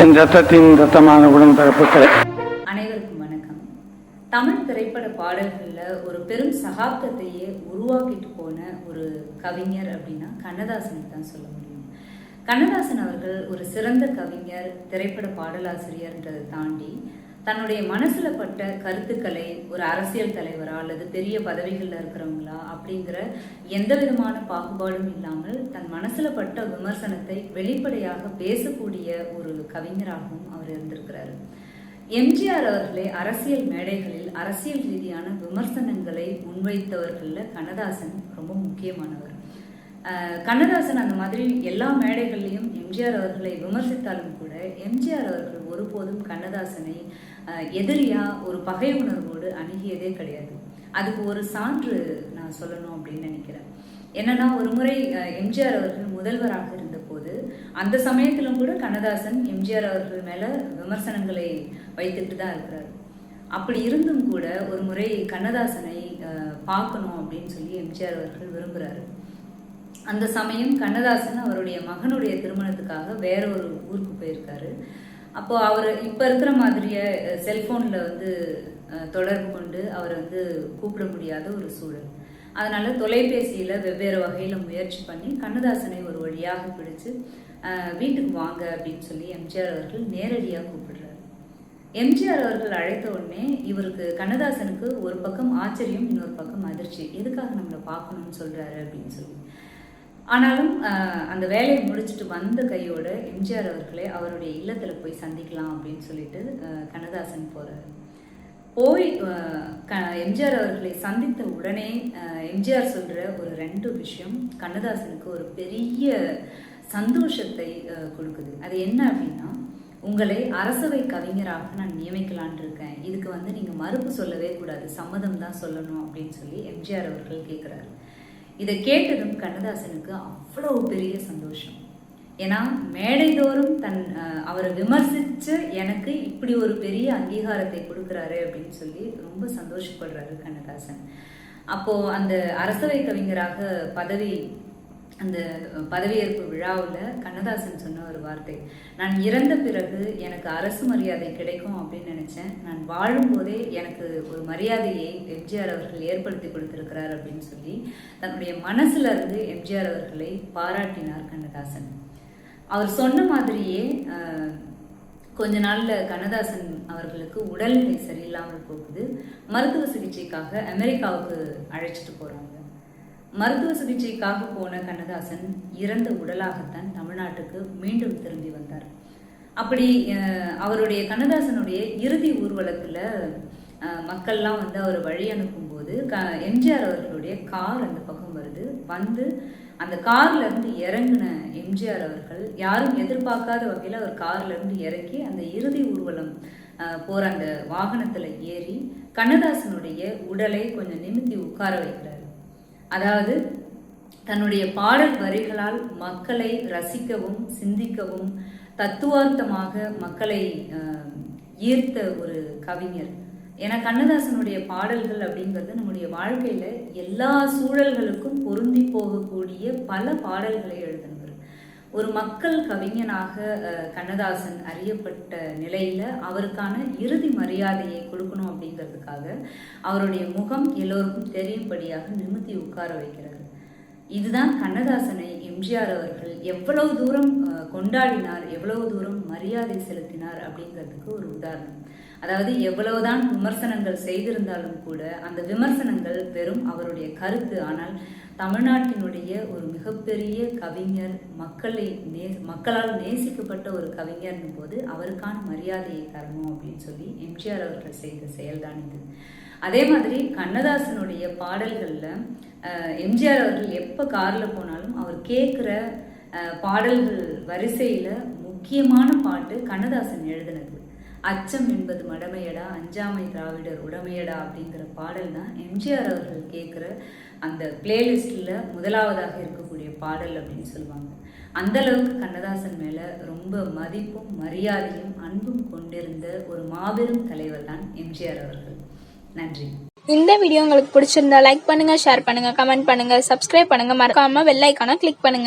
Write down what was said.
என் ரத்தத்தின் ரத்தமான உடன்பிறப்புகளே அனைவருக்கும் வணக்கம். தமிழ் திரைப்பட பாடல்களில் ஒரு பெரும் சகாப்தத்தையே உருவாக்கிட்டு போன ஒரு கவிஞர் அப்படின்னா கண்ணதாசனை தான் சொல்ல முடியும். கண்ணதாசன் அவர்கள் ஒரு சிறந்த கவிஞர் திரைப்பட பாடலாசிரியர்ன்றதை தாண்டி தன்னுடைய மனசுல பட்ட கருத்துக்களை ஒரு அரசியல் தலைவரா அல்லது பெரிய பதவிகளில் இருக்கிறவங்களா அப்படிங்கிற எந்த விதமான பாகுபாடும் இல்லாமல் தன் மனசுல பட்ட விமர்சனத்தை வெளிப்படையாக பேசக்கூடிய ஒரு கவிஞராகவும் அவர் இருந்திருக்கிறாரு. எம்ஜிஆர் அவர்களே அரசியல் மேடைகளில் அரசியல் ரீதியான விமர்சனங்களை முன்வைத்தவர்களில் கண்ணதாசன் ரொம்ப முக்கியமானவர். கண்ணதாசன் அந்த மாதிரி எல்லா மேடைகள்லையும் எம்ஜிஆர் அவர்களை விமர்சித்தாலும் கூட எம்ஜிஆர் அவர்கள் ஒருபோதும் கண்ணதாசனை எதிரியாக எதிரியா ஒரு பகை உணர்வோடு அணுகியதே கிடையாது. அதுக்கு ஒரு சான்று நான் சொல்லணும் அப்படின்னு நினைக்கிறேன். என்னன்னா ஒரு முறை எம்ஜிஆர் அவர்கள் முதல்வராக இருந்தபோது அந்த சமயத்திலும் கூட கண்ணதாசன் எம்ஜிஆர் அவர்கள் மேல விமர்சனங்களை வைத்துட்டு தான் இருக்கிறார். அப்படி இருந்தும் கூட ஒரு முறை கண்ணதாசனை பார்க்கணும் அப்படின்னு சொல்லி எம்ஜிஆர் அவர்கள் விரும்புகிறாரு அந்த சமயம் கண்ணதாசன் அவருடைய மகனுடைய திருமணத்துக்காக வேற ஒரு ஊருக்கு போயிருக்காரு. அப்போ அவர் இப்போ இருக்கிற மாதிரியே செல்ஃபோனில் வந்து தொடர்பு கொண்டு அவரை வந்து கூப்பிட முடியாத ஒரு சூழல். அதனால தொலைபேசியில் வெவ்வேறு வகையில் முயற்சி பண்ணி கண்ணதாசனை ஒரு வழியாக பிடிச்சு வீட்டுக்கு வாங்க அப்படின்னு சொல்லி எம்ஜிஆர் அவர்கள் நேரடியாக கூப்பிடுறாரு. எம்ஜிஆர் அவர்கள் அழைத்த உடனே இவருக்கு கண்ணதாசனுக்கு ஒரு பக்கம் ஆச்சரியம் இன்னொரு பக்கம் அதிர்ச்சி. எதுக்காக நம்மளை பார்க்கணும்னு சொல்கிறாரு அப்படின்னு சொல்லி. ஆனாலும் அந்த வேலையை முடிச்சுட்டு வந்த கையோட எம்ஜிஆர் அவர்களே அவருடைய இல்லத்தில் போய் சந்திக்கலாம் அப்படின்னு சொல்லிட்டு கண்ணதாசன் போகிறார் போய் க- எம்ஜிஆர் அவர்களை சந்தித்த உடனே எம்ஜிஆர் சொல்கிற ஒரு ரெண்டு விஷயம் கண்ணதாசனுக்கு ஒரு பெரிய சந்தோஷத்தை கொடுக்குது. அது என்ன அப்படின்னா உங்களை அரசவை கவிஞராக நான் நியமிக்கலான் இருக்கேன். இதுக்கு வந்து நீங்கள் மறுப்பு சொல்லவே கூடாது. சம்மதம் தான் சொல்லணும் அப்படின்னு சொல்லி எம்ஜிஆர் அவர்கள் கேட்குறாரு இதை கேட்டதும் கண்ணதாசனுக்கு அவ்வளோ பெரிய சந்தோஷம். ஏன்னா மேடைதோறும் தன் அவரை விமர்சித்து எனக்கு இப்படி ஒரு பெரிய அங்கீகாரத்தை கொடுக்குறாரு அப்படின்னு சொல்லி ரொம்ப சந்தோஷப்படுறாரு கண்ணதாசன். அப்போது அந்த அரசவை கவிஞராக பதவி அந்த பதவியேற்பு விழாவில் கண்ணதாசன் சொன்ன ஒரு வார்த்தை நான் இறந்த பிறகு எனக்கு அரசு மரியாதை கிடைக்கும் அப்படின்னு நினச்சேன். நான் வாழும்போதே எனக்கு ஒரு மரியாதையை எம்ஜிஆர் அவர்கள் ஏற்படுத்தி கொடுத்துருக்கிறார் அப்படின்னு சொல்லி தன்னுடைய மனசுல இருந்து எம்ஜிஆர் அவர்களை பாராட்டினார் கண்ணதாசன். அவர் சொன்ன மாதிரியே கொஞ்ச நாளில் கண்ணதாசன் அவர்களுக்கு உடல்நிலை சரியில்லாமல் போகுது. மருத்துவ சிகிச்சைக்காக அமெரிக்காவுக்கு அழைச்சிட்டு போகிறாங்க மருத்துவ சிகிச்சைக்காக போன கண்ணதாசன் இறந்த உடலாகத்தான் தமிழ்நாட்டுக்கு மீண்டும் திரும்பி வந்தார். அப்படி அவருடைய கண்ணதாசனுடைய இறுதி ஊர்வலத்தில் மக்கள்லாம் வந்து அவர் வழி அனுப்பும்போது க எம்ஜிஆர் அவர்களுடைய கார் அந்த பக்கம் வருது. வந்து அந்த கார்லேருந்து இறங்கின எம்ஜிஆர் அவர்கள் யாரும் எதிர்பார்க்காத வகையில் அவர் கார்லேருந்து இறக்கி அந்த இறுதி ஊர்வலம் போகிற அந்த வாகனத்தில் ஏறி கண்ணதாசனுடைய உடலை கொஞ்சம் நிமித்தி உட்கார வைக்கிறார். அதாவது தன்னுடைய பாடல் வரிகளால் மக்களை ரசிக்கவும் சிந்திக்கவும் தத்துவார்த்தமாக மக்களை ஈர்த்த ஒரு கவிஞர். ஏன்னா கண்ணதாசனுடைய பாடல்கள் அப்படிங்கிறது நம்முடைய வாழ்க்கையில் எல்லா சூழல்களுக்கும் பொருந்தி போகக்கூடிய பல பாடல்களை எழுதணும் ஒரு மக்கள் கவிஞனாக கண்ணதாசன் அறியப்பட்ட நிலையில் அவருக்கான இறுதி மரியாதையை கொடுக்கணும் அப்படிங்கிறதுக்காக அவருடைய முகம் எல்லோருக்கும் தெரியும்படியாக நிமித்தி உட்கார வைக்கிறது. இதுதான் கண்ணதாசனை எம்ஜிஆர் அவர்கள் எவ்வளவு தூரம் கொண்டாடினார் எவ்வளவு தூரம் மரியாதை செலுத்தினார் அப்படிங்கிறதுக்கு ஒரு உதாரணம். அதாவது எவ்வளவுதான் விமர்சனங்கள் செய்திருந்தாலும் கூட அந்த விமர்சனங்கள் வெறும் அவருடைய கருத்து. ஆனால் தமிழ்நாட்டினுடைய ஒரு மிகப்பெரிய கவிஞர் மக்களை நே மக்களால் நேசிக்கப்பட்ட ஒரு கவிஞர்னும் போது அவருக்கான மரியாதையை தரணும் அப்படின்னு சொல்லி எம்ஜிஆர் அவர்கள் செய்த செயல்தான் இது. அதே மாதிரி கண்ணதாசனுடைய பாடல்களில் எம்ஜிஆர் அவர்கள் எப்போ காரில் போனாலும் அவர் கேட்குற பாடல்கள் வரிசையில் முக்கியமான பாட்டு கண்ணதாசன் எழுதினது. அச்சம் என்பது மடமையடா அஞ்சாமை திராவிடர் உடமையடா அப்படிங்கிற பாடல் தான் எம்ஜிஆர் அவர்கள் கேட்குற அந்த பிளேலிஸ்டில் முதலாவதாக இருக்கக்கூடிய பாடல் அப்படின்னு சொல்லுவாங்க. அந்த அளவுக்கு கண்ணதாசன் மேலே ரொம்ப மதிப்பும் மரியாதையும் அன்பும் கொண்டிருந்த ஒரு மாபெரும் தலைவர் தான் எம்ஜிஆர் அவர்கள். நன்றி. இந்த வீடியோ உங்களுக்கு பிடிச்சிருந்தா லைக் பண்ணுங்க ஷேர் பண்ணுங்க கமெண்ட் பண்ணுங்க சப்ஸ்கிரைப் பண்ணுங்க. மறக்காம வெள்ளைக்கான கிளிக் பண்ணுங்க.